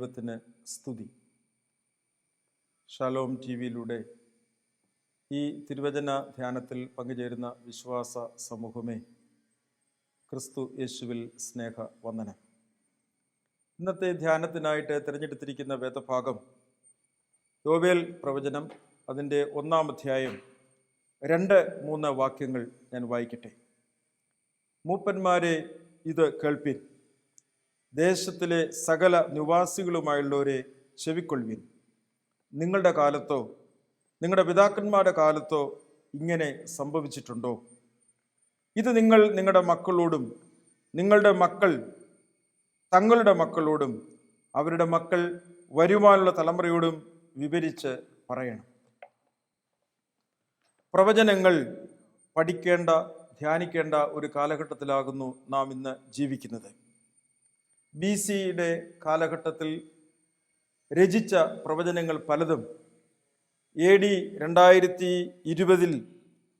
ദൈവത്തിന് സ്തുതി. Shalom T വിയിലൂടെ ഈ തിരുവചന ധ്യാനത്തിൽ പങ്കുചേരുന്ന വിശ്വാസ സമൂഹമേ ക്രിസ്തു യേശുവിൽ സ്നേഹ വന്ദനം ഇന്നത്തെ ധ്യാനത്തിനായിട്ട് തിരഞ്ഞെടുത്തിരിക്കുന്ന വേദഭാഗം യോവേൽ പ്രവചനം അതിന്റെ ഒന്നാം അധ്യായം രണ്ട് മൂന്ന് വാക്യങ്ങൾ ഞാൻ വായിക്കട്ടെ. മൂപ്പന്മാരെ ഇത് കേൾപ്പിൻ. ദേശത്തിലെ സകല നിവാസികളുമായുള്ളവരെ ചെവിക്കൊള്ളുവിൻ. നിങ്ങളുടെ കാലത്തോ നിങ്ങളുടെ പിതാക്കന്മാരുടെ കാലത്തോ ഇങ്ങനെ സംഭവിച്ചിട്ടുണ്ടോ? ഇത് നിങ്ങൾ നിങ്ങളുടെ മക്കളോടും നിങ്ങളുടെ മക്കൾ തങ്ങളുടെ മക്കളോടും അവരുടെ മക്കൾ വരുവാനുള്ള തലമുറയോടും വിവരിച്ച് പറയണം. പ്രവചനങ്ങൾ പഠിക്കേണ്ട ധ്യാനിക്കേണ്ട ഒരു കാലഘട്ടത്തിലാകുന്നു നാം ഇന്ന് ജീവിക്കുന്നത്. ബി സിയുടെ കാലഘട്ടത്തിൽ രചിച്ച പ്രവചനങ്ങൾ പലതും എ ഡി രണ്ടായിരത്തി ഇരുപതിൽ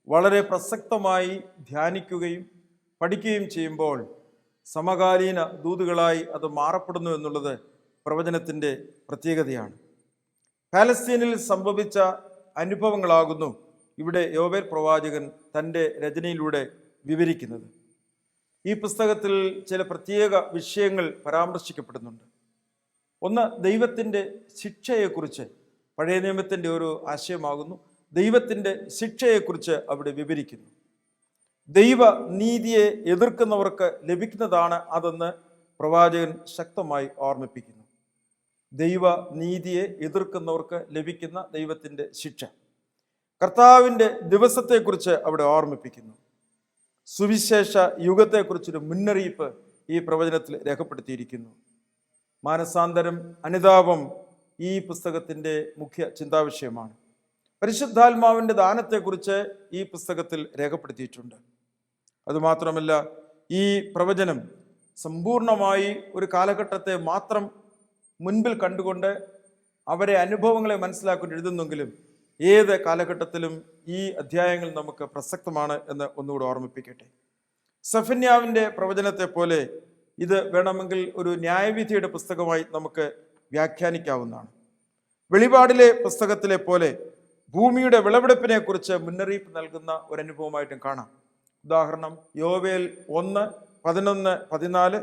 വളരെ പ്രസക്തമായി ധ്യാനിക്കുകയും പഠിക്കുകയും ചെയ്യുമ്പോൾ സമകാലീന ദൂതുകളായി അത് മാറപ്പെടുന്നു എന്നുള്ളത് പ്രവചനത്തിന്റെ പ്രത്യേകതയാണ്. പാലസ്തീനിൽ സംഭവിച്ച അനുഭവങ്ങളാകുന്നു ഇവിടെ യോബേൽ പ്രവാചകൻ തന്റെ രചനയിലൂടെ വിവരിക്കുന്നത്. ഈ പുസ്തകത്തിൽ ചില പ്രത്യേക വിഷയങ്ങൾ പരാമർശിക്കപ്പെടുന്നുണ്ട്. ഒന്ന് ദൈവത്തിന്റെ ശിക്ഷയെക്കുറിച്ച് പഴയ നിയമത്തിന്റെ ഒരു ആശയമാകുന്നു. ദൈവത്തിന്റെ ശിക്ഷയെക്കുറിച്ച് അവിടെ വിവരിക്കുന്നു. ദൈവ നീതിയെ എതിർക്കുന്നവർക്ക് ലഭിക്കുന്നതാണ് അതെന്ന് പ്രവാചകൻ ശക്തമായി ഓർമ്മിപ്പിക്കുന്നു. ദൈവ നീതിയെ എതിർക്കുന്നവർക്ക് ലഭിക്കുന്ന ദൈവത്തിന്റെ ശിക്ഷ. കർത്താവിന്റെ ദിവസത്തെക്കുറിച്ച് അവിടെ ഓർമ്മിപ്പിക്കുന്നു. സുവിശേഷ യുഗത്തെക്കുറിച്ചൊരു മുന്നറിയിപ്പ് ഈ പ്രവചനത്തിൽ രേഖപ്പെടുത്തിയിരിക്കുന്നു. മാനസാന്തരം അനുതാപം ഈ പുസ്തകത്തിന്റെ മുഖ്യ ചിന്താവിഷയമാണ്. പരിശുദ്ധാത്മാവിന്റെ ദാനത്തെക്കുറിച്ച് ഈ പുസ്തകത്തിൽ രേഖപ്പെടുത്തിയിട്ടുണ്ട്. അതുമാത്രമല്ല ഈ പ്രവചനം സമ്പൂർണമായി ഒരു കാലഘട്ടത്തെ മാത്രം മുൻപിൽ കണ്ടുകൊണ്ട് അവരെ അനുഭവങ്ങളെ മനസ്സിലാക്കി എഴുതുന്നെങ്കിലും ഏത് കാലഘട്ടത്തിലും ഈ അധ്യായങ്ങൾ നമുക്ക് പ്രസക്തമാണ് എന്ന് ഒന്നുകൂടെ ഓർമ്മിപ്പിക്കട്ടെ. സഫന്യാവിന്റെ പ്രവചനത്തെ പോലെ ഇത് വേണമെങ്കിൽ ഒരു ന്യായവിധിയുടെ പുസ്തകമായി നമുക്ക് വ്യാഖ്യാനിക്കാവുന്നതാണ്. വെളിപാടിലെ പുസ്തകത്തിലെ പോലെ ഭൂമിയുടെ വിളവെടുപ്പിനെ കുറിച്ച് മുന്നറിയിപ്പ് നൽകുന്ന ഒരു അനുഭവമായിട്ടും കാണാം. ഉദാഹരണം യോവേൽ ഒന്ന് പതിനൊന്ന് പതിനാല്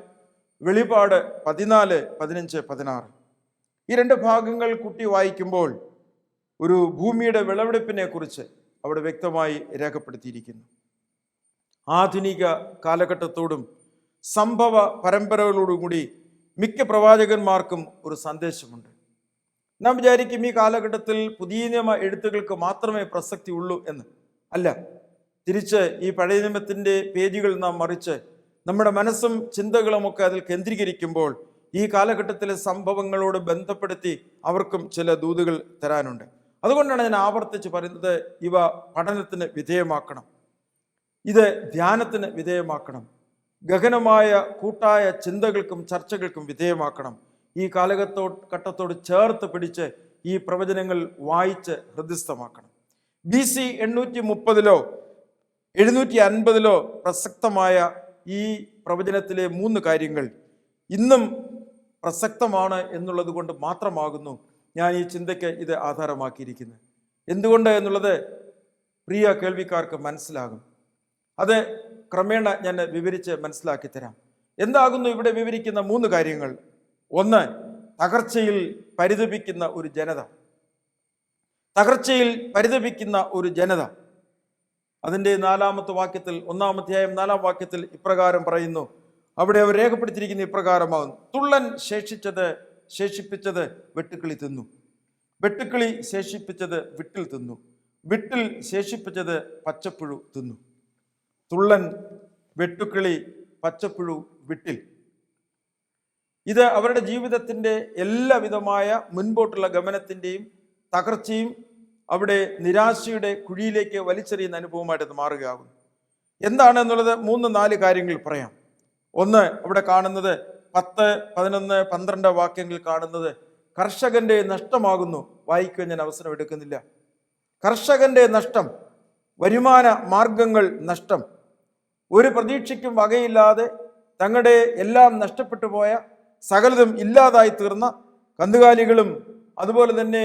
വെളിപാട് പതിനാല് പതിനഞ്ച് പതിനാറ്. ഈ രണ്ട് ഭാഗങ്ങൾ കുട്ടി വായിക്കുമ്പോൾ ഒരു ഭൂമിയുടെ വിളവെടുപ്പിനെ കുറിച്ച് അവിടെ വ്യക്തമായി രേഖപ്പെടുത്തിയിരിക്കുന്നു. ആധുനിക കാലഘട്ടത്തോടും സംഭവ പരമ്പരകളോടും കൂടി മിക്ക പ്രവാചകന്മാർക്കും ഒരു സന്ദേശമുണ്ട്. നാം വിചാരിക്കും ഈ കാലഘട്ടത്തിൽ പുതിയ നിയമ എഴുത്തുകൾക്ക് മാത്രമേ പ്രസക്തി ഉള്ളൂ എന്ന്. അല്ല തിരിച്ച് ഈ പഴയ നിയമത്തിന്റെ പേജുകൾ നാം മറിച്ച് നമ്മുടെ മനസ്സും ചിന്തകളുമൊക്കെ അതിൽ കേന്ദ്രീകരിക്കുമ്പോൾ ഈ കാലഘട്ടത്തിലെ സംഭവങ്ങളോട് ബന്ധപ്പെടുത്തി അവർക്കും ചില ദൂതുകൾ തരാനുണ്ട്. അതുകൊണ്ടാണ് ഞാൻ ആവർത്തിച്ച് പറയുന്നത് ഇവ പഠനത്തിന് വിധേയമാക്കണം. ഇത് ധ്യാനത്തിന് വിധേയമാക്കണം. ഗഹനമായ കൂട്ടായ ചിന്തകൾക്കും ചർച്ചകൾക്കും വിധേയമാക്കണം. ഈ കാലഘട്ടോ ഘട്ടത്തോട് ചേർത്ത് പിടിച്ച് ഈ പ്രവചനങ്ങൾ വായിച്ച് ഹൃദയസ്ഥമാക്കണം. ബി സി എണ്ണൂറ്റി മുപ്പതിലോ എഴുന്നൂറ്റി അൻപതിലോ പ്രസക്തമായ ഈ പ്രവചനത്തിലെ മൂന്ന് കാര്യങ്ങൾ ഇന്നും പ്രസക്തമാണ് എന്നുള്ളത് കൊണ്ട് മാത്രമാകുന്നു. ഞാൻ ഈ ചിന്തയ്ക്ക് ഇത് ആധാരമാക്കിയിരിക്കുന്നത് എന്തുകൊണ്ട് എന്നുള്ളത് പ്രിയ കേൾവിക്കാർക്ക് മനസ്സിലാകും. അത് ക്രമേണ ഞാൻ വിവരിച്ച് മനസ്സിലാക്കി തരാം. എന്താകുന്നു ഇവിടെ വിവരിക്കുന്ന മൂന്ന് കാര്യങ്ങൾ? ഒന്ന് തകർച്ചയിൽ പരിതപിക്കുന്ന ഒരു ജനത. തകർച്ചയിൽ പരിതപിക്കുന്ന ഒരു ജനത. അതിന്റെ നാലാമത്തെ വാക്യത്തിൽ ഒന്നാമധ്യായം നാലാം വാക്യത്തിൽ ഇപ്രകാരം പറയുന്നു. അവിടെ അവർ രേഖപ്പെടുത്തിയിരിക്കുന്ന ഇപ്രകാരമാകുന്നു. തുള്ളൻ ശേഷിച്ചത് ശേഷിപ്പിച്ചത് വെട്ടുക്കിളി തിന്നു. വെട്ടുക്കിളി ശേഷിപ്പിച്ചത് വിട്ടിൽ തിന്നു. വിട്ടിൽ ശേഷിപ്പിച്ചത് പച്ചപ്പുഴു തിന്നു. തുള്ളൻ വെട്ടുക്കിളി പച്ചപ്പുഴു വിട്ടിൽ. ഇത് അവരുടെ ജീവിതത്തിന്റെ എല്ലാവിധമായ മുൻപോട്ടുള്ള ഗമനത്തിന്റെയും തകർച്ചയും അവിടെ നിരാശയുടെ കുഴിയിലേക്ക് വലിച്ചെറിയുന്ന അനുഭവമായിട്ട് മാറുകയാകുന്നു. എന്താണ് എന്നുള്ളത് മൂന്ന് നാല് കാര്യങ്ങൾ പറയാം. ഒന്ന് അവിടെ കാണുന്നത് പത്ത് പതിനൊന്ന് പന്ത്രണ്ട് വാക്യങ്ങൾ കാണുന്നത് കർഷകന്റെ നഷ്ടമാകുന്നു. വായിക്കുവാൻ ഞാൻ അവസരം എടുക്കുന്നില്ല. കർഷകന്റെ നഷ്ടം വരുമാന മാർഗങ്ങൾ നഷ്ടം. ഒരു പ്രതീക്ഷയ്ക്കും വകയില്ലാതെ തങ്ങളുടെ എല്ലാം നഷ്ടപ്പെട്ടു പോയ സകലതും ഇല്ലാതായി തീർന്ന കന്നുകാലികളും അതുപോലെ തന്നെ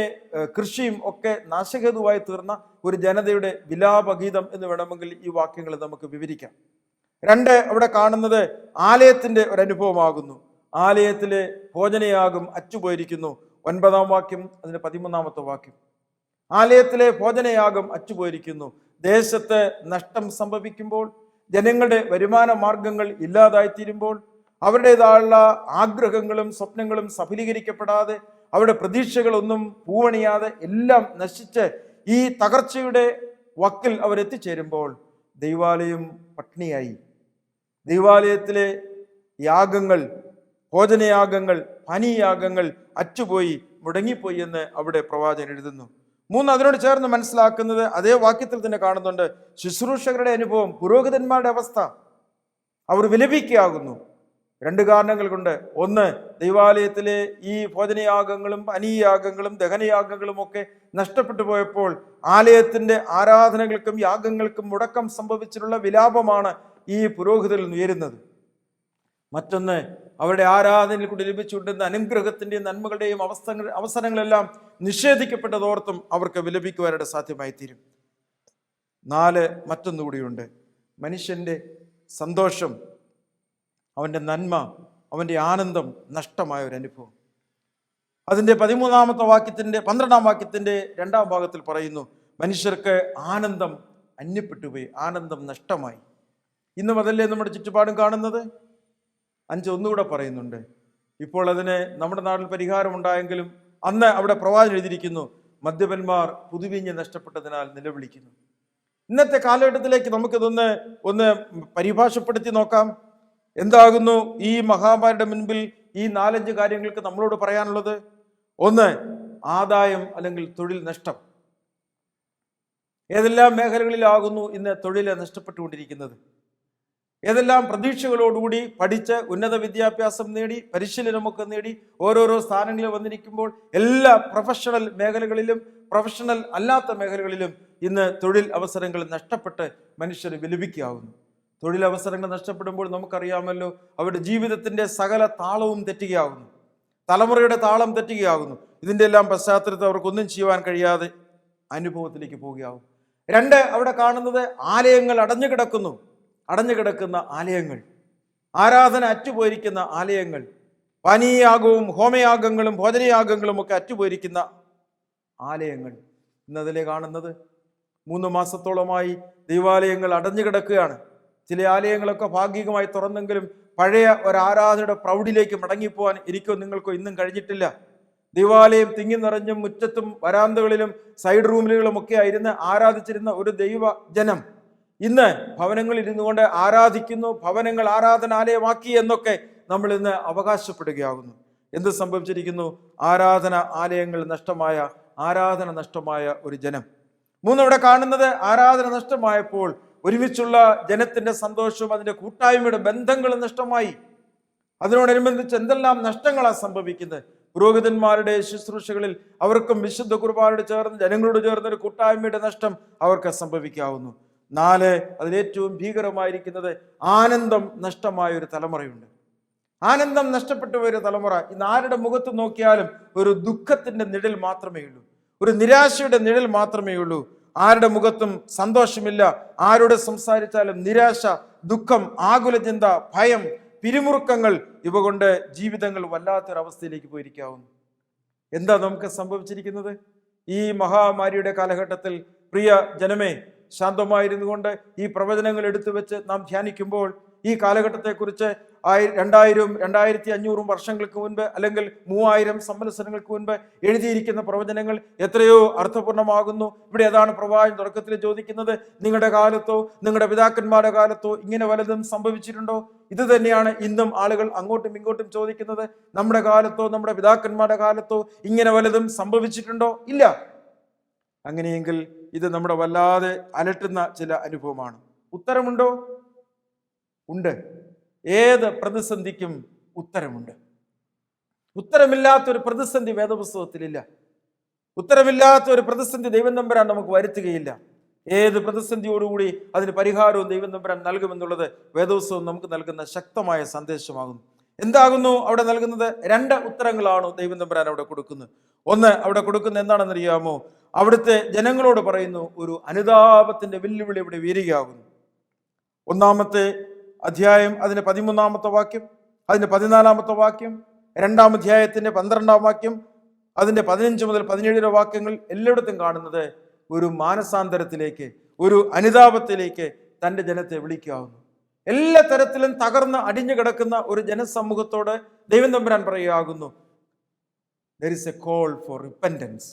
കൃഷിയും ഒക്കെ നാശഹേതുവായി തീർന്ന ഒരു ജനതയുടെ വിലാപഗീതം എന്ന് വേണമെങ്കിൽ ഈ വാക്യങ്ങൾ നമുക്ക് വിവരിക്കാം. രണ്ട് അവിടെ കാണുന്നത് ആലയത്തിന്റെ ഒരു അനുഭവമാകുന്നു ആലയത്തിലെ ഭോജനയാകും അച്ചുപോയിരിക്കുന്നു. ഒൻപതാം വാക്യം അതിന്റെ പതിമൂന്നാമത്തെ വാക്യം. ആലയത്തിലെ ഭോജനയാകും അച്ചുപോയിരിക്കുന്നു. ദേശത്ത് നഷ്ടം സംഭവിക്കുമ്പോൾ ജനങ്ങളുടെ വരുമാന മാർഗങ്ങൾ ഇല്ലാതായിത്തീരുമ്പോൾ അവരുടേതായുള്ള ആഗ്രഹങ്ങളും സ്വപ്നങ്ങളും സഫലീകരിക്കപ്പെടാതെ അവരുടെ പ്രതീക്ഷകളൊന്നും പൂവണിയാതെ എല്ലാം നശിച്ച് ഈ തകർച്ചയുടെ വക്കിൽ അവരെത്തിച്ചേരുമ്പോൾ ദൈവാലയം പട്ടിണിയായി. ദൈവാലയത്തിലെ യാഗങ്ങൾ ഭോജനയാഗങ്ങൾ പനിയാഗങ്ങൾ അറ്റുപോയി മുടങ്ങിപ്പോയി എന്ന് അവിടെ പ്രവാചകൻ എഴുതുന്നു. മൂന്ന് അതിനോട് ചേർന്ന് മനസ്സിലാക്കുന്നത് അതേ വാക്യത്തിൽ തന്നെ കാണുന്നുണ്ട്. ശുശ്രൂഷകരുടെ അനുഭവം പുരോഹിതന്മാരുടെ അവസ്ഥ അവർ വിലപിക്കുകയാകുന്നു. രണ്ട് കാരണങ്ങൾ കൊണ്ട്. ഒന്ന് ദൈവാലയത്തിലെ ഈ ഭോജനയാഗങ്ങളും അനീയാഗങ്ങളും ദഹനയാഗങ്ങളും ഒക്കെ നഷ്ടപ്പെട്ടു പോയപ്പോൾ ആലയത്തിന്റെ ആരാധനകൾക്കും യാഗങ്ങൾക്കും മുടക്കം സംഭവിച്ചിട്ടുള്ള വിലാപമാണ് ഈ പുരോഹിതരിൽ ഉയരുന്നത്. മറ്റൊന്ന് അവരുടെ ആരാധനയിൽ കൂടി ലഭിച്ചുകൊണ്ടിരുന്ന അനുഗ്രഹത്തിന്റെയും നന്മകളുടെയും അവസ്ഥ അവസരങ്ങളെല്ലാം നിഷേധിക്കപ്പെട്ടതോർത്തും അവർക്ക് വിലപിക്കുവാനായിട്ട് സാധ്യമായി തീരും നാല് മറ്റൊന്നുകൂടിയുണ്ട്. മനുഷ്യന്റെ സന്തോഷം അവന്റെ നന്മ അവന്റെ ആനന്ദം നഷ്ടമായ ഒരു അനുഭവം. അതിന്റെ പതിമൂന്നാമത്തെ വാക്യത്തിന്റെ പന്ത്രണ്ടാം വാക്യത്തിന്റെ രണ്ടാം ഭാഗത്തിൽ പറയുന്നു മനുഷ്യർക്ക് ആനന്ദം അന്യപ്പെട്ടുപോയി ആനന്ദം നഷ്ടമായി. ഇന്നും അതല്ലേ നമ്മുടെ ചുറ്റുപാടും കാണുന്നത്? അഞ്ച് ഒന്നുകൂടെ പറയുന്നുണ്ട്. ഇപ്പോൾ അതിന് നമ്മുടെ നാട്ടിൽ പരിഹാരമുണ്ടായെങ്കിലും അന്ന് അവിടെ പ്രവാചകൻ എഴുതിയിരിക്കുന്നു മദ്യപന്മാർ പുതുവിഞ്ഞ് നഷ്ടപ്പെട്ടതിനാൽ നിലവിളിക്കുന്നു. ഇന്നത്തെ കാലഘട്ടത്തിലേക്ക് നമുക്കിതൊന്ന് ഒന്ന് പരിഭാഷപ്പെടുത്തി നോക്കാം. എന്താകുന്നു ഈ മഹാമാരിയുടെ മുൻപിൽ ഈ നാലഞ്ച് കാര്യങ്ങൾക്ക് നമ്മളോട് പറയാനുള്ളത്? ഒന്ന് ആദായം അല്ലെങ്കിൽ തൊഴിൽ നഷ്ടം. ഏതെല്ലാം മേഖലകളിലാകുന്നു ഇന്ന് തൊഴിൽ നഷ്ടപ്പെട്ടുകൊണ്ടിരിക്കുന്നത്? ഏതെല്ലാം പ്രതീക്ഷകളോടുകൂടി പഠിച്ച് ഉന്നത വിദ്യാഭ്യാസം നേടി പരിശീലനമൊക്കെ നേടി ഓരോരോ സ്ഥാനങ്ങളിൽ വന്നിരിക്കുമ്പോൾ എല്ലാ പ്രൊഫഷണൽ മേഖലകളിലും പ്രൊഫഷണൽ അല്ലാത്ത മേഖലകളിലും ഇന്ന് തൊഴിൽ അവസരങ്ങൾ നഷ്ടപ്പെട്ട് മനുഷ്യർ വിലപിക്കാവുന്നു. തൊഴിലവസരങ്ങൾ നഷ്ടപ്പെടുമ്പോൾ നമുക്കറിയാമല്ലോ അവരുടെ ജീവിതത്തിന്റെ സകല താളവും തെറ്റുകയാകുന്നു തലമുറയുടെ താളം തെറ്റുകയാകുന്നു ഇതിന്റെ എല്ലാം പശ്ചാത്തലത്തിൽ അവർക്കൊന്നും ചെയ്യുവാൻ കഴിയാതെ അനുഭവത്തിലേക്ക് പോവുകയാവും. രണ്ട് അവിടെ കാണുന്നത് ആലയങ്ങൾ അടഞ്ഞു കിടക്കുന്നു അടഞ്ഞു കിടക്കുന്ന ആലയങ്ങൾ ആരാധന അറ്റുപോയിരിക്കുന്ന ആലയങ്ങൾ പാനീയാഗവും ഹോമയാഗങ്ങളും ഭോജനയാഗങ്ങളും ഒക്കെ അറ്റുപോയിരിക്കുന്ന ആലയങ്ങൾ. ഇന്നതിലെ കാണുന്നത് മൂന്ന് മാസത്തോളമായി ദൈവാലയങ്ങൾ അടഞ്ഞു കിടക്കുകയാണ് ചില ആലയങ്ങളൊക്കെ ഭാഗികമായി തുറന്നെങ്കിലും പഴയ ഒരു ആരാധനയുടെ പ്രൗഢിലേക്ക് മടങ്ങിപ്പോവാൻ എനിക്കോ നിങ്ങൾക്കോ ഇന്നും കഴിഞ്ഞിട്ടില്ല. ദൈവാലയം തിങ്ങി നിറഞ്ഞും മുറ്റത്തും വരാന്തകളിലും സൈഡ് റൂമിലുകളും ഒക്കെ ആയിരുന്ന് ആരാധിച്ചിരുന്ന ഒരു ദൈവ ജനം ഇന്ന് ഭവനങ്ങളിൽ ഇരുന്നു കൊണ്ട് ആരാധിക്കുന്നു ഭവനങ്ങൾ ആരാധനാലയമാക്കി എന്നൊക്കെ നമ്മൾ ഇന്ന് അവകാശപ്പെടുകയാകുന്നു. എന്ത് സംഭവിച്ചിരിക്കുന്നു? ആരാധന ആലയങ്ങൾ നഷ്ടമായ ആരാധന നഷ്ടമായ ഒരു ജനം. മൂന്നവിടെ കാണുന്നത് ആരാധന നഷ്ടമായപ്പോൾ ഒരുമിച്ചുള്ള ജനത്തിന്റെ സന്തോഷവും അതിന്റെ കൂട്ടായ്മയുടെ ബന്ധങ്ങളും നഷ്ടമായി. അതിനോടനുബന്ധിച്ച് എന്തെല്ലാം നഷ്ടങ്ങളാണ് സംഭവിക്കുന്നത്? പുരോഹിതന്മാരുടെ ശുശ്രൂഷകളിൽ അവർക്കും വിശുദ്ധ കുർബാനോട് ചേർന്ന് ജനങ്ങളോട് ചേർന്ന് ഒരു കൂട്ടായ്മയുടെ നഷ്ടം അവർക്ക് സംഭവിക്കാവുന്നു. നാല് അതിലേറ്റവും ഭീകരമായിരിക്കുന്നത് ആനന്ദം നഷ്ടമായ ഒരു തലമുറയുണ്ട്. ആനന്ദം നഷ്ടപ്പെട്ട ഒരു തലമുറ. ഇന്ന് ആരുടെ മുഖത്ത് നോക്കിയാലും ഒരു ദുഃഖത്തിന്റെ നിഴൽ മാത്രമേ ഉള്ളൂ. ഒരു നിരാശയുടെ നിഴൽ മാത്രമേ ഉള്ളൂ. ആരുടെ മുഖത്തും സന്തോഷമില്ല. ആരോട് സംസാരിച്ചാലും നിരാശ ദുഃഖം ആകുല ചിന്ത ഭയം പിരിമുറുക്കങ്ങൾ ഇവ കൊണ്ട് ജീവിതങ്ങൾ വല്ലാത്തൊരവസ്ഥയിലേക്ക് പോയിരിക്കാവുന്നു. എന്താ നമുക്ക് സംഭവിച്ചിരിക്കുന്നത്? ഈ മഹാമാരിയുടെ കാലഘട്ടത്തിൽ പ്രിയ ജനമേ ശാന്തമായിരുന്നു കൊണ്ട് ഈ പ്രവചനങ്ങൾ എടുത്തു വെച്ച് നാം ധ്യാനിക്കുമ്പോൾ ഈ കാലഘട്ടത്തെക്കുറിച്ച് ആയി രണ്ടായിരം രണ്ടായിരത്തി അഞ്ഞൂറും വർഷങ്ങൾക്ക് മുൻപ് അല്ലെങ്കിൽ മൂവായിരം സംവത്സരങ്ങൾക്ക് മുൻപ് എഴുതിയിരിക്കുന്ന പ്രവചനങ്ങൾ എത്രയോ അർത്ഥപൂർണമാകുന്നു ഇവിടെ ഏതാണ് പ്രവാചകൻ തുടക്കത്തിൽ ചോദിക്കുന്നത് നിങ്ങളുടെ കാലത്തോ നിങ്ങളുടെ പിതാക്കന്മാരുടെ കാലത്തോ ഇങ്ങനെ വലതും സംഭവിച്ചിട്ടുണ്ടോ? ഇത് തന്നെയാണ് ഇന്നും ആളുകൾ അങ്ങോട്ടും ഇങ്ങോട്ടും ചോദിക്കുന്നത് നമ്മുടെ കാലത്തോ നമ്മുടെ പിതാക്കന്മാരുടെ കാലത്തോ ഇങ്ങനെ വലതും സംഭവിച്ചിട്ടുണ്ടോ? ഇല്ല. അങ്ങനെയെങ്കിൽ ഇത് നമ്മുടെ വല്ലാതെ അലട്ടുന്ന ചില അനുഭവമാണ്. ഉത്തരമുണ്ടോ? ഉണ്ട്. ഏത് പ്രതിസന്ധിക്കും ഉത്തരമുണ്ട്. ഉത്തരമില്ലാത്തൊരു പ്രതിസന്ധി വേദപുസ്തകത്തിലില്ല. ഉത്തരമില്ലാത്ത ഒരു പ്രതിസന്ധി ദൈവം തമ്പുരാൻ നമുക്ക് വരുത്തുകയില്ല. ഏത് പ്രതിസന്ധിയോടുകൂടി അതിന് പരിഹാരവും ദൈവം തമ്പുരാൻ നൽകുമെന്നുള്ളത് വേദോത്സവം നമുക്ക് നൽകുന്ന ശക്തമായ സന്ദേശമാകുന്നു. എന്താകുന്നു അവിടെ നൽകുന്നത്? രണ്ട് ഉത്തരങ്ങളാണ് ദൈവം തമ്പുരാൻ അവിടെ കൊടുക്കുന്നത്. ഒന്ന് അവിടെ കൊടുക്കുന്ന എന്താണെന്ന് അറിയാമോ അവിടുത്തെ ജനങ്ങളോട് പറയുന്നു ഒരു അനുതാപത്തിന്റെ വെല്ലുവിളി ഇവിടെ വീരുകയാകുന്നു. ഒന്നാമത്തെ അധ്യായം അതിന്റെ പതിമൂന്നാമത്തെ വാക്യം അതിന്റെ പതിനാലാമത്തെ വാക്യം രണ്ടാം അധ്യായത്തിന്റെ പന്ത്രണ്ടാം വാക്യം അതിന്റെ പതിനഞ്ച് മുതൽ പതിനേഴ് വരെ വാക്യങ്ങൾ എല്ലായിടത്തും കാണുന്നത് ഒരു മാനസാന്തരത്തിലേക്ക് ഒരു അനുതാപത്തിലേക്ക് തന്റെ ജനത്തെ വിളിക്കാവുന്നു എല്ലാ തരത്തിലും തകർന്ന് അടിഞ്ഞു കിടക്കുന്ന ഒരു ജനസമൂഹത്തോട് ദൈവം തമ്പുരാൻ പറയുകയാകുന്നു there is a call for repentance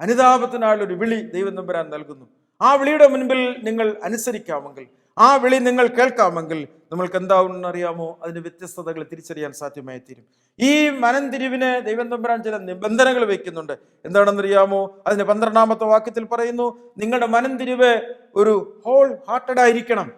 അനുതാപത്തിനായുള്ള ഒരു വിളി ദൈവം നമ്പരാൻ നൽകുന്നു. ആ വിളിയുടെ മുൻപിൽ നിങ്ങൾ അനുസരിക്കാമെങ്കിൽ ആ വിളി നിങ്ങൾ കേൾക്കാമെങ്കിൽ നമ്മൾക്ക് എന്താവുമെന്ന് അറിയാമോ? അതിന്റെ വ്യത്യസ്തതകൾ തിരിച്ചറിയാൻ സാധ്യമായി തീരും ഈ മനംതിരിവിന് ദൈവം തമ്പുരാൻ ചില നിബന്ധനകൾ വയ്ക്കുന്നുണ്ട്. എന്താണെന്നറിയാമോ അതിന് പന്ത്രണ്ടാമത്തെ വാക്യത്തിൽ പറയുന്നു നിങ്ങളുടെ മനംതിരിവ് ഒരു ഹോൾ ഹാർട്ടഡ് ആയിരിക്കണം.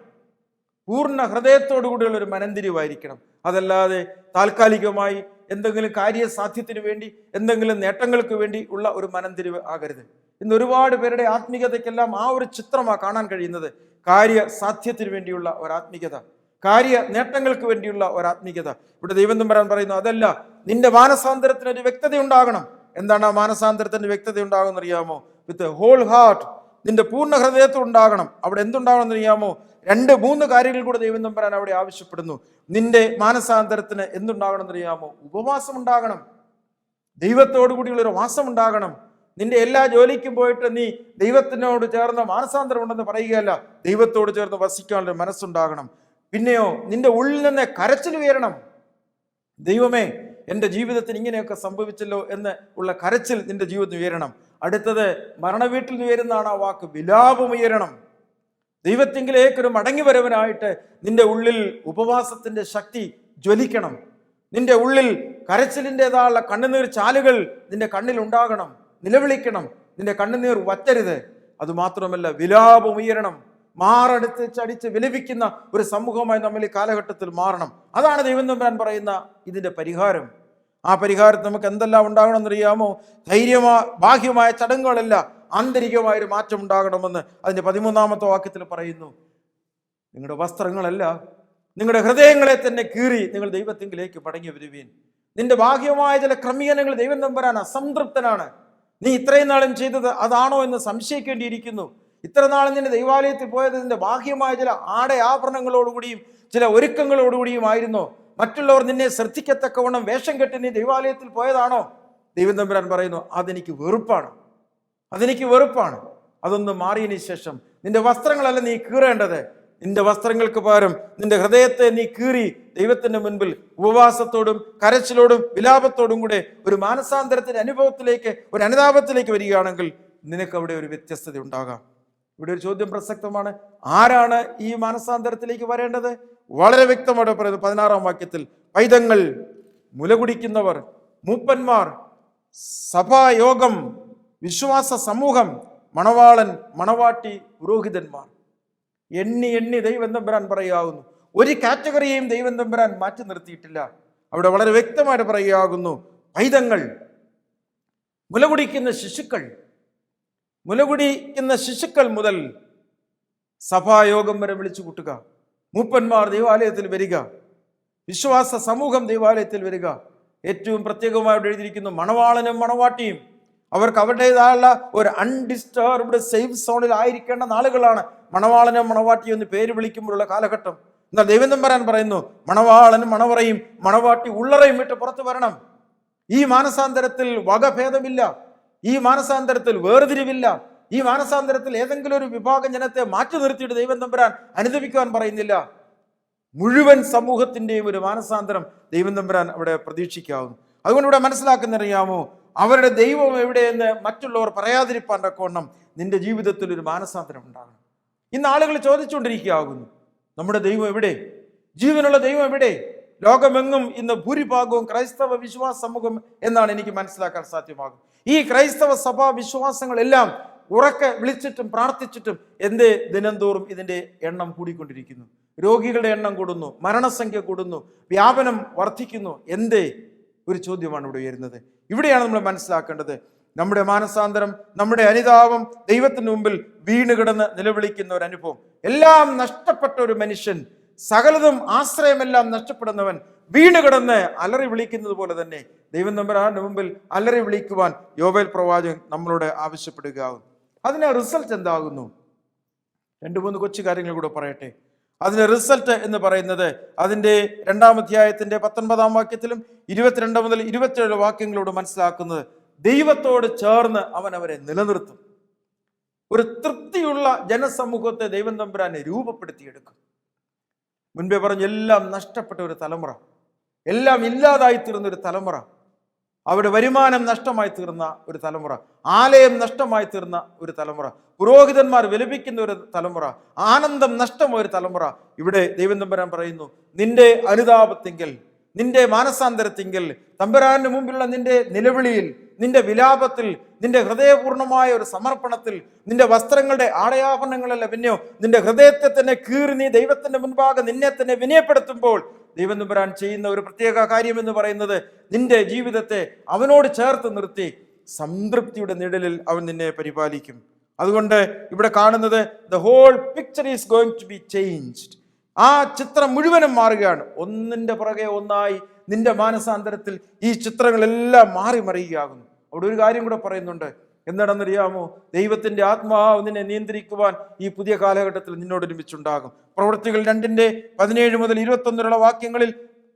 പൂർണ ഹൃദയത്തോടു കൂടിയുള്ള ഒരു മനംതിരിവായിരിക്കണം അതല്ലാതെ താൽക്കാലികമായി എന്തെങ്കിലും കാര്യസാധ്യത്തിന് വേണ്ടി എന്തെങ്കിലും നേട്ടങ്ങൾക്ക് വേണ്ടി ഉള്ള ഒരു മനംതിരിവ് ആകരുത്. ഇന്ന് ഒരുപാട് പേരുടെ ആത്മീയതയ്ക്കെല്ലാം ആ ഒരു ചിത്രമാണ് കാണാൻ കഴിയുന്നത്. കാര്യ സാധ്യത്തിന് വേണ്ടിയുള്ള ഒരാത്മീയത. കാര്യ നേട്ടങ്ങൾക്ക് വേണ്ടിയുള്ള ഒരാത്മീയത. ഇവിടെ ദൈവം തമ്പരാൻ പറയുന്നു അതല്ല നിന്റെ മാനസാന്തരത്തിന് ഒരു വ്യക്തത ഉണ്ടാകണം എന്താണ് ആ മാനസാന്തരത്തിന് വ്യക്തത ഉണ്ടാകുമെന്ന് അറിയാമോ വിത്ത് ഹോൾ ഹാർട്ട് നിന്റെ പൂർണ ഹൃദയത്തിൽ ഉണ്ടാകണം അവിടെ എന്തുണ്ടാകണം അറിയാമോ? രണ്ട് മൂന്ന് കാര്യങ്ങൾ കൂടെ ദൈവം തമ്പരാൻ അവിടെ ആവശ്യപ്പെടുന്നു. നിന്റെ മാനസാന്തരത്തിന് എന്തുണ്ടാകണം അറിയാമോ? ഉപവാസം ഉണ്ടാകണം ദൈവത്തോടു കൂടിയുള്ള ഒരു വാസം ഉണ്ടാകണം നിന്റെ എല്ലാ ജോലിക്കും പോയിട്ട് നീ ദൈവത്തിനോട് ചേർന്ന മാനസാന്തരം ഉണ്ടെന്ന് പറയുകയല്ല. ദൈവത്തോട് ചേർന്ന് വസിക്കാനുള്ള മനസ്സുണ്ടാകണം. പിന്നെയോ നിന്റെ ഉള്ളിൽ നിന്ന് കരച്ചിൽ ഉയരണം. ദൈവമേ എന്റെ ജീവിതത്തിൽ ഇങ്ങനെയൊക്കെ സംഭവിച്ചല്ലോ എന്ന് ഉള്ള കരച്ചിൽ നിന്റെ ജീവിതത്തിൽ ഉയരണം. അടുത്തത് മരണവീട്ടിൽ നിന്ന് ഉയരുന്നതാണ് ആ വാക്ക്. വിലാപമുയരണം ദൈവത്തിങ്കിലേക്കൊരു മടങ്ങി വരവനായിട്ട് നിന്റെ ഉള്ളിൽ ഉപവാസത്തിന്റെ ശക്തി ജ്വലിക്കണം. നിന്റെ ഉള്ളിൽ കരച്ചിലിന്റെതായുള്ള കണ്ണുനീർ ചാലുകൾ നിന്റെ കണ്ണിൽ ഉണ്ടാകണം. നിലവിളിക്കണം. നിന്റെ കണ്ണുനീർ വറ്റരുത്. അതുമാത്രമല്ല വിലാപമുയരണം മാറടുത്ത് ചടിച്ച് വിലപിക്കുന്ന ഒരു സമൂഹമായി നമ്മൾ ഈ കാലഘട്ടത്തിൽ മാറണം. അതാണ് ദൈവം തമ്പുരാൻ പറയുന്ന ഇതിന്റെ പരിഹാരം. ആ പരിഹാരത്തിൽ നമുക്ക് എന്തെല്ലാം ഉണ്ടാകണമെന്നറിയാമോ? ധൈര്യമാ ബാഹ്യമായ ചടങ്ങുകളല്ല ആന്തരികമായ ഒരു മാറ്റം ഉണ്ടാകണമെന്ന് അതിന്റെ പതിമൂന്നാമത്തെ വാക്യത്തിൽ പറയുന്നു. നിങ്ങളുടെ വസ്ത്രങ്ങളല്ല നിങ്ങളുടെ ഹൃദയങ്ങളെ തന്നെ കീറി നിങ്ങൾ ദൈവത്തിങ്കിലേക്ക് പടങ്ങി വരുവീൻ. നിന്റെ ബാഹ്യമായ ചില ക്രമീകരണങ്ങൾ ദൈവം തമ്പരാൻ അസംതൃപ്തനാണ്. നീ ഇത്രയും നാളും ചെയ്തത് അതാണോ എന്ന് സംശയിക്കേണ്ടിയിരിക്കുന്നു. ഇത്ര നാളും നിന്റെ ദൈവാലയത്തിൽ പോയത് നിന്റെ ബാഹ്യമായ ചില ആടയാഭരണങ്ങളോടുകൂടിയും ചില ഒരുക്കങ്ങളോടുകൂടിയും ആയിരുന്നോ. മറ്റുള്ളവർ നിന്നെ ശ്രദ്ധിക്കത്തക്കവണ്ണം വേഷം കെട്ടി നീ ദൈവാലയത്തിൽ പോയതാണോ? ദൈവം തമ്പുരാൻ പറയുന്നു അതെനിക്ക് വെറുപ്പാണ്. അതെനിക്ക് വെറുപ്പാണ്. അതൊന്ന് മാറിയതിന് ശേഷം നിന്റെ വസ്ത്രങ്ങളല്ല നീ കീറേണ്ടത്. നിന്റെ വസ്ത്രങ്ങൾക്ക് പകരം നിന്റെ ഹൃദയത്തെ നീ കീറി ദൈവത്തിന്റെ മുൻപിൽ ഉപവാസത്തോടും കരച്ചിലോടും വിലാപത്തോടും കൂടെ ഒരു മാനസാന്തരത്തിന്റെ അനുഭവത്തിലേക്ക് ഒരു അനുതാപത്തിലേക്ക് വരികയാണെങ്കിൽ നിനക്ക് അവിടെ ഒരു വ്യത്യസ്തത ഉണ്ടാകാം. ഇവിടെ ഒരു ചോദ്യം പ്രസക്തമാണ്. ആരാണ് ഈ മാനസാന്തരത്തിലേക്ക് വരേണ്ടത്? വളരെ വ്യക്തമായിട്ട് പറയുന്നത് പതിനാറാം വാക്യത്തിൽ പൈതങ്ങൾ മുലകുടിക്കുന്നവർ മൂപ്പന്മാർ സഭായോഗം വിശ്വാസ സമൂഹം മണവാളൻ മണവാട്ടി പുരോഹിതന്മാർ. എണ്ണി എണ്ണി ദൈവം തമ്പുരാൻ പറയാകുന്നു ഒരു കാറ്റഗറിയെയും ദൈവം തമ്പുരാൻ മാറ്റി നിർത്തിയിട്ടില്ല. അവിടെ വളരെ വ്യക്തമായിട്ട് പറയുകയാകുന്നു പൈതങ്ങൾ മുലകുടിക്കുന്ന ശിശുക്കൾ മുലകുടിക്കുന്ന ശിശുക്കൾ മുതൽ സഭായോഗം വരെ വിളിച്ചു കൂട്ടുക. മൂപ്പന്മാർ ദൈവാലയത്തിൽ വരിക. വിശ്വാസ സമൂഹം ദേവാലയത്തിൽ വരിക. ഏറ്റവും പ്രത്യേകമായിട്ട് എഴുതിയിരിക്കുന്നു മണവാളനും മണവാട്ടിയും. അവർക്ക് അവരുടേതായുള്ള ഒരു അൺഡിസ്റ്റർബ്ഡ് സേഫ് സോണിൽ ആയിരിക്കേണ്ട നാളുകളാണ്. മണവാളനും മണവാട്ടിയും എന്ന് പേര് വിളിക്കുമ്പോഴുള്ള കാലഘട്ടം. എന്നാൽ ദൈവം പറയാൻ പറയുന്നു മണവാളനും മണവറയും മണവാട്ടി ഉള്ളറയും വിട്ട് പുറത്തു വരണം. ഈ മാനസാന്തരത്തിൽ വകഭേദമില്ല. ഈ മാനസാന്തരത്തിൽ വേർതിരിവില്ല. ഈ മാനസാന്തരത്തിൽ ഏതെങ്കിലും ഒരു വിഭാഗം ജനത്തെ മാറ്റി നിർത്തിയിട്ട് ദൈവം തമ്പുരാൻ അനുദപിക്കുവാൻ പറയുന്നില്ല. മുഴുവൻ സമൂഹത്തിന്റെയും ഒരു മാനസാന്തരം ദൈവം തമ്പുരാൻ അവിടെ പ്രതീക്ഷിക്കാവുന്നു. അതുകൊണ്ട് ഇവിടെ മനസ്സിലാക്കുന്നറിയാമോ? അവരുടെ ദൈവം എവിടെയെന്ന് മറ്റുള്ളവർ പറയാതിരിപ്പാൻ തക്കവണ്ണം നിന്റെ ജീവിതത്തിൽ ഒരു മാനസാന്തരം ഉണ്ടാകണം. ഇന്ന് ആളുകൾ ചോദിച്ചുകൊണ്ടിരിക്കുകയാകുന്നു നമ്മുടെ ദൈവം എവിടെ? ജീവനുള്ള ദൈവം എവിടെ? ലോകമെങ്ങും ഇന്ന് ഭൂരിഭാഗവും ക്രൈസ്തവ വിശ്വാസ സമൂഹം എന്നാണ് എനിക്ക് മനസ്സിലാക്കാൻ സാധ്യമാകും ഈ ക്രൈസ്തവ സഭാ വിശ്വാസങ്ങളെല്ലാം ഉറക്കെ വിളിച്ചിട്ടും പ്രാർത്ഥിച്ചിട്ടും എന്തേ ദിനംതോറും ഇതിന്റെ എണ്ണം കൂടിക്കൊണ്ടിരിക്കുന്നു. രോഗികളുടെ എണ്ണം കൂടുന്നു മരണസംഖ്യ കൂടുന്നു വ്യാപനം വർദ്ധിക്കുന്നു. എന്തേ? ഒരു ചോദ്യമാണ് ഇവിടെ ഉയരുന്നത്. ഇവിടെയാണ് നമ്മൾ മനസ്സിലാക്കേണ്ടത്. നമ്മുടെ മാനസാന്തരം നമ്മുടെ അനുതാപം ദൈവത്തിന് മുമ്പിൽ വീണ് കിടന്ന് നിലവിളിക്കുന്ന ഒരു അനുഭവം. എല്ലാം നഷ്ടപ്പെട്ട ഒരു മനുഷ്യൻ സകലതും ആശ്രയമെല്ലാം നഷ്ടപ്പെടുന്നവൻ വീണ് കിടന്ന് അലറി വിളിക്കുന്നത് പോലെ തന്നെ ദൈവം നമ്പരാന്റെ മുമ്പിൽ അലറി വിളിക്കുവാൻ യോവേൽ പ്രവാചകൻ നമ്മളോട് ആവശ്യപ്പെടുകയാകും അതിന് റിസൾട്ട് എന്താകുന്നു? രണ്ട് മൂന്ന് കൊച്ചു കാര്യങ്ങൾ കൂടെ പറയട്ടെ. അതിന് റിസൾട്ട് എന്ന് പറയുന്നത് അതിന്റെ രണ്ടാം അധ്യായത്തിന്റെ പത്തൊൻപതാം വാക്യത്തിലും ഇരുപത്തിരണ്ട് മുതൽ ഇരുപത്തിയേഴ് വാക്യങ്ങളോട് മനസ്സിലാക്കുന്നത് ദൈവത്തോട് ചേർന്ന് അവൻ അവരെ നിലനിർത്തും. ഒരു തൃപ്തിയുള്ള ജനസമൂഹത്തെ ദൈവം തമ്പുരാനെ രൂപപ്പെടുത്തിയെടുക്കും. മുൻപേ പറഞ്ഞ എല്ലാം നഷ്ടപ്പെട്ട ഒരു തലമുറ. എല്ലാം ഇല്ലാതായി തീർന്ന ഒരു തലമുറ. അവിടെ വരുമാനം നഷ്ടമായി തീർന്ന ഒരു തലമുറ ആലയം നഷ്ടമായി തീർന്ന ഒരു തലമുറ പുരോഹിതന്മാർ വിലപിക്കുന്ന ഒരു തലമുറ ആനന്ദം നഷ്ടമായ ഒരു തലമുറ. ഇവിടെ ദൈവം തമ്പരാൻ പറയുന്നു നിന്റെ അനുതാപത്തിങ്കൽ നിന്റെ മാനസാന്തരത്തിങ്കൽ തമ്പരാന്റെ മുമ്പിലുള്ള നിന്റെ നിലവിളിയിൽ നിന്റെ വിലാപത്തിൽ നിന്റെ ഹൃദയപൂർണമായ ഒരു സമർപ്പണത്തിൽ നിന്റെ വസ്ത്രങ്ങളുടെ ആടയാഭരണങ്ങളല്ല പിന്നെയോ നിന്റെ ഹൃദയത്തെ തന്നെ കീറി നീ ദൈവത്തിന്റെ മുൻപാകെ നിന്നെ തന്നെ വിനയപ്പെടുത്തുമ്പോൾ ദൈവം ചെയ്യുന്ന ഒരു പ്രത്യേക കാര്യം എന്ന് പറയുന്നത് നിന്റെ ജീവിതത്തെ അവനോട് ചേർത്ത് നിർത്തി സംതൃപ്തിയുടെ നിഴലിൽ അവൻ നിന്നെ പരിപാലിക്കും. അതുകൊണ്ട് ഇവിടെ കാണുന്നത് the whole picture is going to be changed ആ ചിത്രം മുഴുവനും മാറുകയാണ്. ഒന്നിന്റെ പുറകെ ഒന്നായി നിന്റെ മാനസാന്തരത്തിൽ ഈ ചിത്രങ്ങളെല്ലാം മാറി മറിയുകയാകുന്നു അവിടെ ഒരു കാര്യം കൂടെ പറയുന്നുണ്ട്. എന്താണെന്നറിയാമോ? ദൈവത്തിന്റെ ആത്മാവ് നിന്നെ നിയന്ത്രിക്കുവാൻ ഈ പുതിയ കാലഘട്ടത്തിൽ നിന്നോട് ഒരുമിച്ചുണ്ടാകും. പ്രവൃത്തികൾ രണ്ടിന്റെ പതിനേഴ് മുതൽ ഇരുപത്തൊന്നിലുള്ള വാക്യങ്ങളിൽ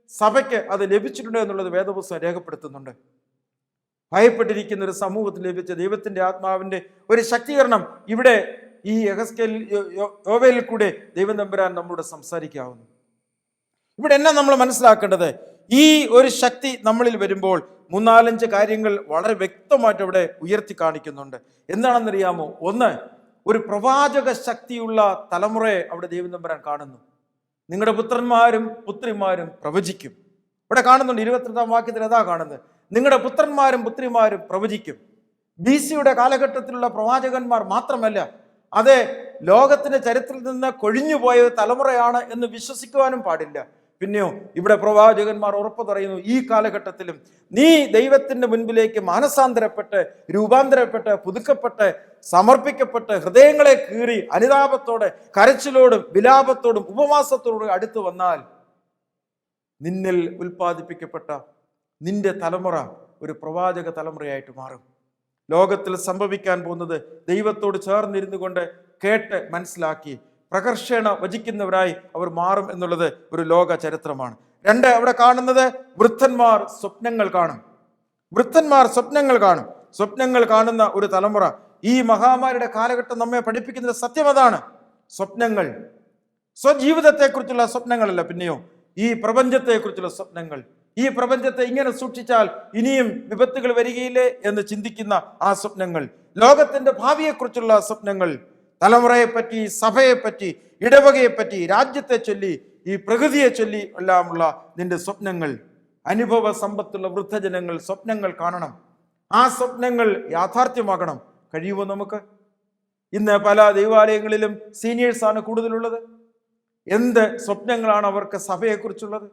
സഭയ്ക്ക് അത് ലഭിച്ചിട്ടുണ്ട് എന്നുള്ളത് വേദപുസ്തകം രേഖപ്പെടുത്തുന്നുണ്ട്. ഭയപ്പെട്ടിരിക്കുന്ന ഒരു സമൂഹത്തിൽ ലഭിച്ച ദൈവത്തിന്റെ ആത്മാവിന്റെ ഒരു ശക്തീകരണം ഇവിടെ ഈ യഹസ്കേൽ യോവയിൽ കൂടെ ദൈവം തമ്പുരാൻ നമ്മളോട് സംസാരിക്കാവുന്നു. ഇവിടെ എന്നാ നമ്മൾ മനസ്സിലാക്കേണ്ടത്? ഈ ഒരു ശക്തി നമ്മളിൽ വരുമ്പോൾ മൂന്നാലഞ്ച് കാര്യങ്ങൾ വളരെ വ്യക്തമായിട്ട് അവിടെ ഉയർത്തി കാണിക്കുന്നുണ്ട്. എന്താണെന്നറിയാമോ? ഒന്ന് ഒരു പ്രവാചക ശക്തിയുള്ള തലമുറയെ അവിടെ ദൈവം തമ്പരാൻ കാണുന്നു. നിങ്ങളുടെ പുത്രന്മാരും പുത്രിമാരും പ്രവചിക്കും. ഇവിടെ കാണുന്നുണ്ട് ഇരുപത്തിരണ്ടാം വാക്യത്തിൽ അതാ കാണുന്നത്. നിങ്ങളുടെ പുത്രന്മാരും പുത്രിമാരും പ്രവചിക്കും. ബി സിയുടെ കാലഘട്ടത്തിലുള്ള പ്രവാചകന്മാർ മാത്രമല്ല അതെ ലോകത്തിന്റെ ചരിത്രത്തിൽ നിന്ന് കൊഴിഞ്ഞുപോയ പോയ തലമുറയാണ് എന്ന് വിശ്വസിക്കുവാനും പാടില്ല. പിന്നെയോ ഇവിടെ പ്രവാചകന്മാർ ഉറപ്പു പറയുന്നു ഈ കാലഘട്ടത്തിലും നീ ദൈവത്തിന്റെ മുൻപിലേക്ക് മാനസാന്തരപ്പെട്ട് രൂപാന്തരപ്പെട്ട് പുതുക്കപ്പെട്ട് സമർപ്പിക്കപ്പെട്ട് ഹൃദയങ്ങളെ കീറി അനുതാപത്തോടെ കരച്ചിലോടും വിലാപത്തോടും ഉപവാസത്തോടും അടുത്തു വന്നാൽ നിന്നിൽ ഉൽപ്പാദിപ്പിക്കപ്പെട്ട നിന്റെ തലമുറ ഒരു പ്രവാചക തലമുറയായിട്ട് മാറും. ലോകത്തിൽ സംഭവിക്കാൻ പോകുന്നത് ദൈവത്തോട് ചേർന്നിരുന്നു കൊണ്ട് കേട്ട് മനസ്സിലാക്കി പ്രകർഷണ വചിക്കുന്നവരായി അവർ മാറും എന്നുള്ളത് ഒരു ലോക ചരിത്രമാണ്. രണ്ട് അവിടെ കാണുന്നത് വൃദ്ധന്മാർ സ്വപ്നങ്ങൾ കാണും. വൃദ്ധന്മാർ സ്വപ്നങ്ങൾ കാണും. സ്വപ്നങ്ങൾ കാണുന്ന ഒരു തലമുറ. ഈ മഹാമാരിയുടെ കാലഘട്ടം നമ്മെ പഠിപ്പിക്കുന്ന സത്യം അതാണ്. സ്വപ്നങ്ങൾ. സ്വജീവിതത്തെക്കുറിച്ചുള്ള സ്വപ്നങ്ങളല്ല പിന്നെയോ. ഈ പ്രപഞ്ചത്തെക്കുറിച്ചുള്ള സ്വപ്നങ്ങൾ. ഈ പ്രപഞ്ചത്തെ ഇങ്ങനെ സൂക്ഷിച്ചാൽ ഇനിയും വിപത്തുകൾ വരികയില്ലേ എന്ന് ചിന്തിക്കുന്ന ആ സ്വപ്നങ്ങൾ. ലോകത്തിന്റെ ഭാവിയെക്കുറിച്ചുള്ള സ്വപ്നങ്ങൾ. തലമുറയെപ്പറ്റി സഭയെപ്പറ്റി ഇടവകയെപ്പറ്റി രാജ്യത്തെ ചൊല്ലി ഈ പ്രകൃതിയെ ചൊല്ലി എല്ലാമുള്ള നിന്റെ സ്വപ്നങ്ങൾ അനുഭവ സമ്പത്തുള്ള വൃദ്ധജനങ്ങൾ സ്വപ്നങ്ങൾ കാണണം. ആ സ്വപ്നങ്ങൾ യാഥാർത്ഥ്യമാകണം. കഴിയുമോ നമുക്ക്? ഇന്ന് പല ദൈവാലയങ്ങളിലും സീനിയേഴ്സാണ് കൂടുതലുള്ളത്. എന്ത് സ്വപ്നങ്ങളാണ് അവർക്ക് സഭയെക്കുറിച്ചുള്ളത്?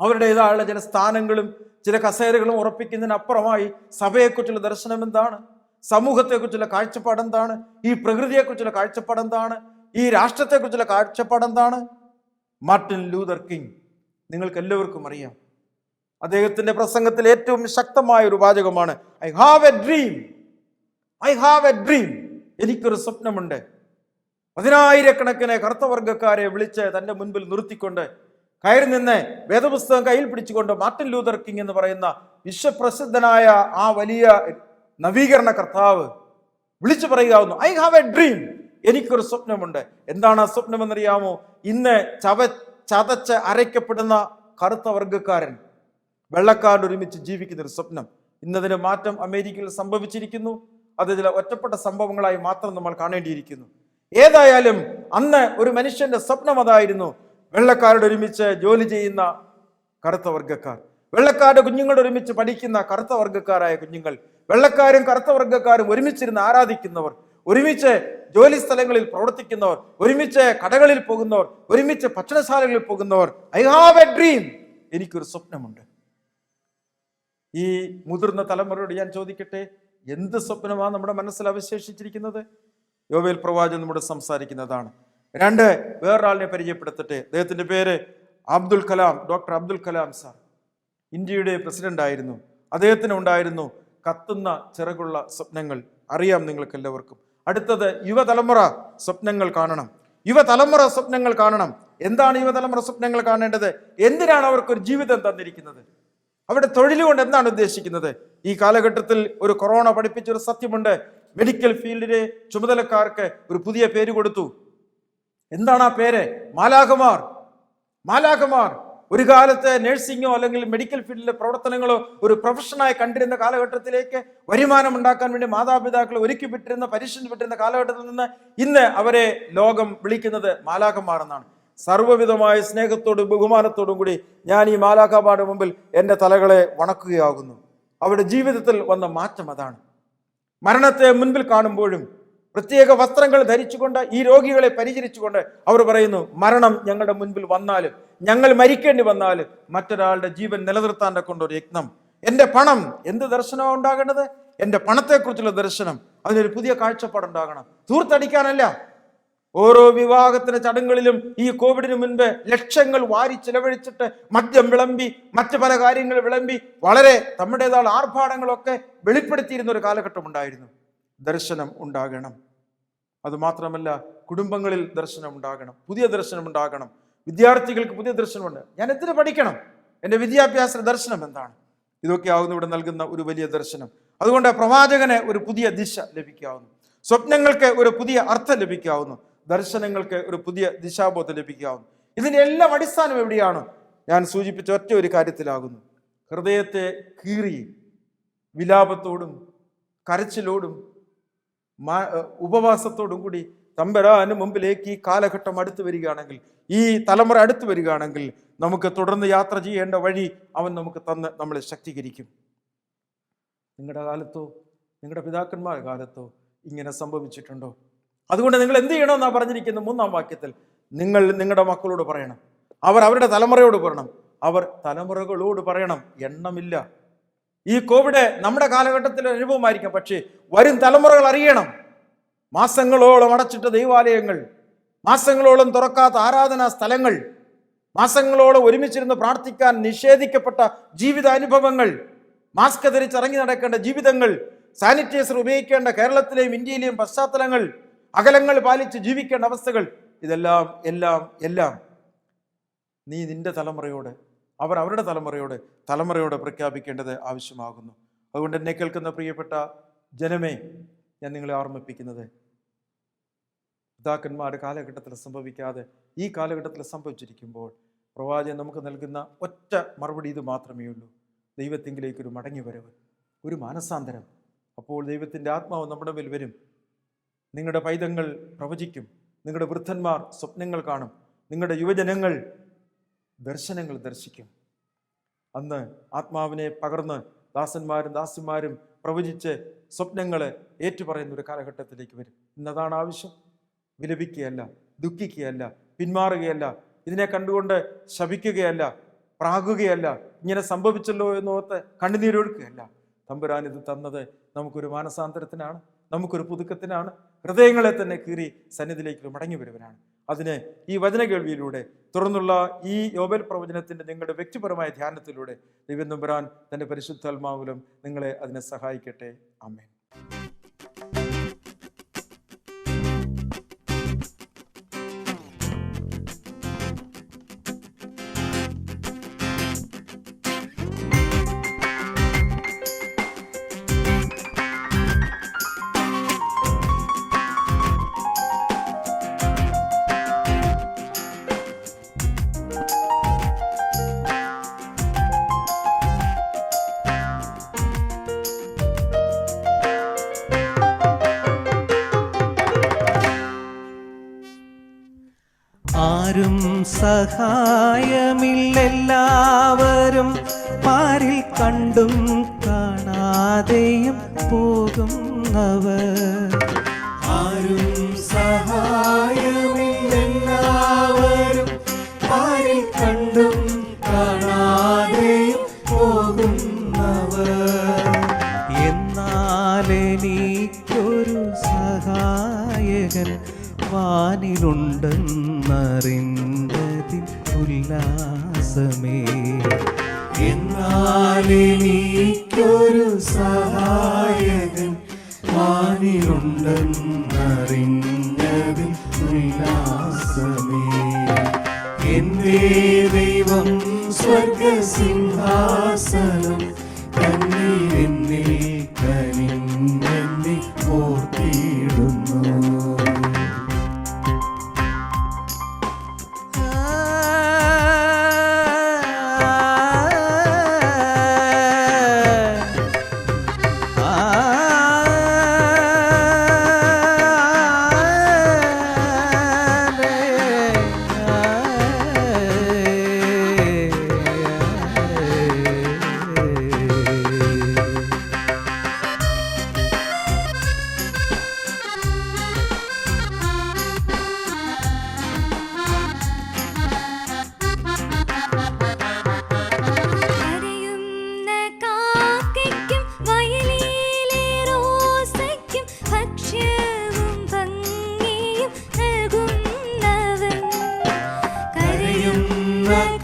അവരുടേതായുള്ള ചില സ്ഥാനങ്ങളും ചില കസേരകളും ഉറപ്പിക്കുന്നതിനപ്പുറമായി സഭയെക്കുറിച്ചുള്ള ദർശനം എന്താണ് സമൂഹത്തെക്കുറിച്ചുള്ള കാഴ്ചപ്പാട് എന്താണ്? ഈ പ്രകൃതിയെക്കുറിച്ചുള്ള കാഴ്ചപ്പാട് എന്താണ്? ഈ രാഷ്ട്രത്തെക്കുറിച്ചുള്ള കാഴ്ചപ്പാട് എന്താണ്? Martin Luther King. നിങ്ങൾക്ക് എല്ലാവർക്കും അറിയാം. അദ്ദേഹത്തിന്റെ പ്രസംഗത്തിൽ ഏറ്റവും ശക്തമായ ഒരു വാചകമാണ് I have a dream. I have a dream. എനിക്കൊരു സ്വപ്നമുണ്ട്. പതിനായിരക്കണക്കിന് കറുത്തവർഗക്കാരെ വിളിച്ച് തന്റെ മുൻപിൽ നിർത്തിക്കൊണ്ട് കയറി നിന്ന് വേദപുസ്തകം കയ്യിൽ പിടിച്ചുകൊണ്ട് മാർട്ടിൻ ലൂതർ കിങ് എന്ന് പറയുന്ന വിശ്വപ്രസിദ്ധനായ ആ വലിയ നവീകരണ കർത്താവ് വിളിച്ചു പറയുകയാവുന്നു ഐ ഹാവ് എ ഡ്രീം എനിക്കൊരു സ്വപ്നമുണ്ട്. എന്താണ് ആ സ്വപ്നം എന്നറിയാമോ ഇന്ന് ചവ ചതച്ച് അരയ്ക്കപ്പെടുന്ന കറുത്ത വർഗക്കാരൻ വെള്ളക്കാരൻ ഒരുമിച്ച് ജീവിക്കുന്ന ഒരു സ്വപ്നം. ഇന്നതിന് മാറ്റം അമേരിക്കയിൽ സംഭവിച്ചിരിക്കുന്നു. അത് ചില ഒറ്റപ്പെട്ട സംഭവങ്ങളായി മാത്രം നമ്മൾ കാണേണ്ടിയിരിക്കുന്നു. ഏതായാലും അന്ന് ഒരു മനുഷ്യന്റെ സ്വപ്നം അതായിരുന്നു വെള്ളക്കാരുടെ ഒരുമിച്ച് ജോലി ചെയ്യുന്ന കറുത്ത വർഗക്കാർ വെള്ളക്കാരുടെ കുഞ്ഞുങ്ങളുടെ ഒരുമിച്ച് പഠിക്കുന്ന കറുത്ത വർഗക്കാരായ കുഞ്ഞുങ്ങൾ വെള്ളക്കാരും കറുത്ത വർഗക്കാരും ഒരുമിച്ചിരുന്ന് ആരാധിക്കുന്നവർ ഒരുമിച്ച് ജോലി സ്ഥലങ്ങളിൽ പ്രവർത്തിക്കുന്നവർ ഒരുമിച്ച് കടകളിൽ പോകുന്നവർ ഒരുമിച്ച് ഭക്ഷണശാലകളിൽ പോകുന്നവർ ഐ ഹാവ് എ ഡ്രീം എനിക്കൊരു സ്വപ്നമുണ്ട്. ഈ മുതിർന്ന തലമുറയോട് ഞാൻ ചോദിക്കട്ടെ എന്ത് സ്വപ്നമാണ് നമ്മുടെ മനസ്സിൽ അവശേഷിച്ചിരിക്കുന്നത്? യോവേൽ പ്രവാചകൻ നമ്മുടെ സംസാരിക്കുന്നതാണ്. രണ്ട് വേറൊരാളിനെ പരിചയപ്പെടുത്തട്ടെ. അദ്ദേഹത്തിന്റെ പേര് അബ്ദുൽ കലാം ഡോക്ടർ അബ്ദുൽ കലാം സാർ. ഇന്ത്യയുടെ പ്രസിഡന്റ് ആയിരുന്നു. അദ്ദേഹത്തിന് ഉണ്ടായിരുന്നു കത്തുന്ന ചിറകുള്ള സ്വപ്നങ്ങൾ. അറിയാം നിങ്ങൾക്ക് എല്ലാവർക്കും അടുത്തത് യുവതലമുറ സ്വപ്നങ്ങൾ കാണണം. യുവതലമുറ സ്വപ്നങ്ങൾ കാണണം. എന്താണ് യുവതലമുറ സ്വപ്നങ്ങൾ കാണേണ്ടത്? എന്തിനാണ് അവർക്കൊരു ജീവിതം തന്നിരിക്കുന്നത്? അവിടെ തൊഴിൽ കൊണ്ട് എന്താണ് ഉദ്ദേശിക്കുന്നത്? ഈ കാലഘട്ടത്തിൽ ഒരു കൊറോണ പഠിപ്പിച്ച ഒരു സത്യമുണ്ട്. മെഡിക്കൽ ഫീൽഡിലെ ചുമതലക്കാർക്ക് ഒരു പുതിയ പേര് കൊടുത്തു. എന്താണ് ആ പേര്? മാലാഖമാർ. മാലാഖമാർ. ഒരു കാലത്ത് നഴ്സിങ്ങോ അല്ലെങ്കിൽ മെഡിക്കൽ ഫീൽഡിലെ പ്രവർത്തനങ്ങളോ ഒരു പ്രൊഫഷനായി കണ്ടിരുന്ന കാലഘട്ടത്തിലേക്ക് വരുമാനം ഉണ്ടാക്കാൻ വേണ്ടി മാതാപിതാക്കൾ ഒരുക്കി വിട്ടിരുന്ന പരിശീലനം വിട്ടിരുന്ന കാലഘട്ടത്തിൽ നിന്ന് ഇന്ന് അവരെ ലോകം വിളിക്കുന്നത് മാലാഖന്മാരെന്നാണ് സർവവിധമായ സ്നേഹത്തോടും ബഹുമാനത്തോടും കൂടി ഞാൻ ഈ മാലാഖമാരുടെ മുമ്പിൽ എന്റെ തലകളെ വണക്കുകയാകുന്നു. അവരുടെ ജീവിതത്തിൽ വന്ന മാറ്റം അതാണ്. മരണത്തെ മുൻപിൽ കാണുമ്പോഴും പ്രത്യേക വസ്ത്രങ്ങൾ ധരിച്ചുകൊണ്ട് ഈ രോഗികളെ പരിചരിച്ചുകൊണ്ട് അവർ പറയുന്നു മരണം ഞങ്ങളുടെ മുൻപിൽ വന്നാലും ഞങ്ങൾ മരിക്കേണ്ടി വന്നാൽ മറ്റൊരാളുടെ ജീവൻ നിലനിർത്താന്റെ കൊണ്ടൊരു യജ്ഞം എന്റെ പണം എന്ത് ദർശനമാണ് ഉണ്ടാകേണ്ടത്? എന്റെ പണത്തെക്കുറിച്ചുള്ള ദർശനം അതിനൊരു പുതിയ കാഴ്ചപ്പാടുണ്ടാകണം തൂർത്തടിക്കാനല്ല ഓരോ വിവാഹത്തിന്റെ ചടങ്ങുകളിലും ഈ കോവിഡിന് മുൻപ് ലക്ഷങ്ങൾ വാരി ചിലവഴിച്ചിട്ട് മദ്യം വിളമ്പി മറ്റു പല കാര്യങ്ങൾ വിളമ്പി വളരെ നമ്മുടേതായ ആർഭാടങ്ങളൊക്കെ വെളിപ്പെടുത്തിയിരുന്ന ഒരു കാലഘട്ടം ഉണ്ടായിരുന്നു. ദർശനം ഉണ്ടാകണം. അതുമാത്രമല്ല കുടുംബങ്ങളിൽ ദർശനം ഉണ്ടാകണം. പുതിയ ദർശനം ഉണ്ടാകണം. വിദ്യാർത്ഥികൾക്ക് പുതിയ ദർശനമുണ്ട്. ഞാൻ എന്തിനു പഠിക്കണം? എന്റെ വിദ്യാഭ്യാസ ദർശനം എന്താണ്? ഇതൊക്കെ ആകുന്നു ഇവിടെ നൽകുന്ന ഒരു വലിയ ദർശനം. അതുകൊണ്ട് പ്രവാചകന് ഒരു പുതിയ ദിശ ലഭിക്കാവുന്നു. സ്വപ്നങ്ങൾക്ക് ഒരു പുതിയ അർത്ഥം ലഭിക്കാവുന്നു. ദർശനങ്ങൾക്ക് ഒരു പുതിയ ദിശാബോധം ലഭിക്കാവുന്നു. ഇതിന്റെ എല്ലാം അടിസ്ഥാനം എവിടെയാണ്? ഞാൻ സൂചിപ്പിച്ച ഒറ്റ ഒരു കാര്യത്തിലാകുന്നു. ഹൃദയത്തെ കീറി വിലാപത്തോടും കരച്ചിലോടും ഉപവാസത്തോടും കൂടി തമ്പരാന് മുമ്പിലേക്ക് ഈ കാലഘട്ടം അടുത്തു വരികയാണെങ്കിൽ ഈ തലമുറ അടുത്തു വരികയാണെങ്കിൽ നമുക്ക് തുടർന്ന് യാത്ര ചെയ്യേണ്ട വഴി അവൻ നമുക്ക് തന്ന് നമ്മളെ ശക്തീകരിക്കും. നിങ്ങളുടെ കാലത്തോ നിങ്ങളുടെ പിതാക്കന്മാരുടെ കാലത്തോ ഇങ്ങനെ സംഭവിച്ചിട്ടുണ്ടോ? അതുകൊണ്ട് നിങ്ങൾ എന്ത് ചെയ്യണമെന്നാണ് പറഞ്ഞിരിക്കുന്ന മൂന്നാം വാക്യത്തിൽ. നിങ്ങൾ നിങ്ങളുടെ മക്കളോട് പറയണം. അവർ അവരുടെ തലമുറയോട് പറയണം. അവർ തലമുറകളോട് പറയണം. എണ്ണമില്ല. ഈ കോവിഡ് നമ്മുടെ കാലഘട്ടത്തിലെ അനുഭവമായിരിക്കാം. പക്ഷേ വരും തലമുറകൾ അറിയണം. മാസങ്ങളോളം അടച്ചിട്ട ദൈവാലയങ്ങൾ മാസങ്ങളോളം തുറക്കാത്ത ആരാധനാ സ്ഥലങ്ങൾ മാസങ്ങളോളം ഒരുമിച്ചിരുന്ന് പ്രാർത്ഥിക്കാൻ നിഷേധിക്കപ്പെട്ട ജീവിതാനുഭവങ്ങൾ മാസ്ക് ധരിച്ച് ഇറങ്ങി നടക്കേണ്ട ജീവിതങ്ങൾ സാനിറ്റൈസർ ഉപയോഗിക്കേണ്ട കേരളത്തിലെയും ഇന്ത്യയിലെയും പശ്ചാത്തലങ്ങൾ അകലങ്ങൾ പാലിച്ച് ജീവിക്കേണ്ട അവസ്ഥകൾ ഇതെല്ലാം എല്ലാം എല്ലാം നീ നിന്റെ തലമുറയോട് അവർ അവരുടെ തലമുറയോട് തലമുറയോട് പ്രഖ്യാപിക്കേണ്ടത് ആവശ്യമാകുന്നു. അതുകൊണ്ട് എന്നെ കേൾക്കുന്ന പ്രിയപ്പെട്ട ജനമേ ഞാൻ നിങ്ങളെ ഓർമ്മിപ്പിക്കുന്നത് പിതാക്കന്മാരുടെ കാലഘട്ടത്തിൽ സംഭവിക്കാതെ ഈ കാലഘട്ടത്തിൽ സംഭവിച്ചിരിക്കുമ്പോൾ പ്രവാചകൻ നമുക്ക് നൽകുന്ന ഒറ്റ മറുപടി ഇത് മാത്രമേ ഉള്ളൂ. ദൈവത്തിങ്കിലേക്ക് ഒരു മടങ്ങി വരവ് ഒരു മാനസാന്തരം. അപ്പോൾ ദൈവത്തിന്റെ ആത്മാവ് നമ്മുടെ മേൽ വരും. നിങ്ങളുടെ പൈതങ്ങൾ പ്രവചിക്കും. നിങ്ങളുടെ വൃദ്ധന്മാർ സ്വപ്നങ്ങൾ കാണും. നിങ്ങളുടെ യുവജനങ്ങൾ ദർശനങ്ങൾ ദർശിക്കും. അന്ന് ആത്മാവിനെ പകർന്ന് ദാസന്മാരും ദാസിമാരും പ്രവചിച്ച് സ്വപ്നങ്ങളെ ഏറ്റുപറയുന്ന ഒരു കാലഘട്ടത്തിലേക്ക് വരും. ഇന്നതാണ് ആവശ്യം. വിലപിക്കുകയല്ല ദുഃഖിക്കുകയല്ല പിന്മാറുകയല്ല ഇതിനെ കണ്ടുകൊണ്ട് ശപിക്കുകയല്ല പ്രാകുകയല്ല ഇങ്ങനെ സംഭവിച്ചല്ലോ എന്നോർത്ത് കണ്ണുനീരൊഴുക്കുകയല്ല തമ്പുരാൻ ഇത് തന്നത് നമുക്കൊരു മാനസാന്തരത്തിനാണ് നമുക്കൊരു പുതുക്കത്തിനാണ് ഹൃദയങ്ങളെ തന്നെ കീറി സന്നിധിയിലേക്ക് മടങ്ങി വരുവനാണ്. അതിന് ഈ വചന കേൾവിയിലൂടെ തുറന്നുള്ള ഈ യോബൽ പ്രവചനത്തിന്റെ നിങ്ങളുടെ വ്യക്തിപരമായ ധ്യാനത്തിലൂടെ ദൈവം തമ്പുരാൻ തന്റെ പരിശുദ്ധാത്മാവിലും നിങ്ങളെ അതിനെ സഹായിക്കട്ടെ. അമ്മേ ആരും സഹായമില്ലെല്ലാവരും പാരിൽ കണ്ടും കാണാതെയും പോകുന്നവർ. ആരും സഹായമില്ലെല്ലാവരും പാരിൽ കണ്ടും കാണാതെയും പോകുന്നവർ. വാനിലുണ്ടെന്നറിന്തതിൽ ഉല്ലാസമേ. എന്നാലെനിക്കൊരു സഹായകൻ വാനിലുണ്ടെന്നറിഞ്ഞതിൽ ഉല്ലാസമേ. എന്റെ ദൈവം സ്വർഗസിംഹാസനം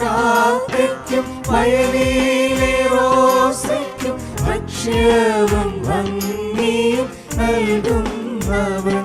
കാക്കയ്ക്കും വയലിലെ റോസയ്ക്കും ഭക്ഷ്യവും ഭംഗിയും നൽകുന്നവർ.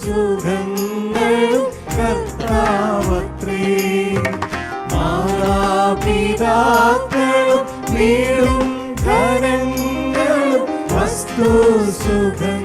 സുഖങ്ങളും കർത്താവത്രേ. മാതാപിതാക്കളും വീടും ധനങ്ങളും വസ്തു സുഖം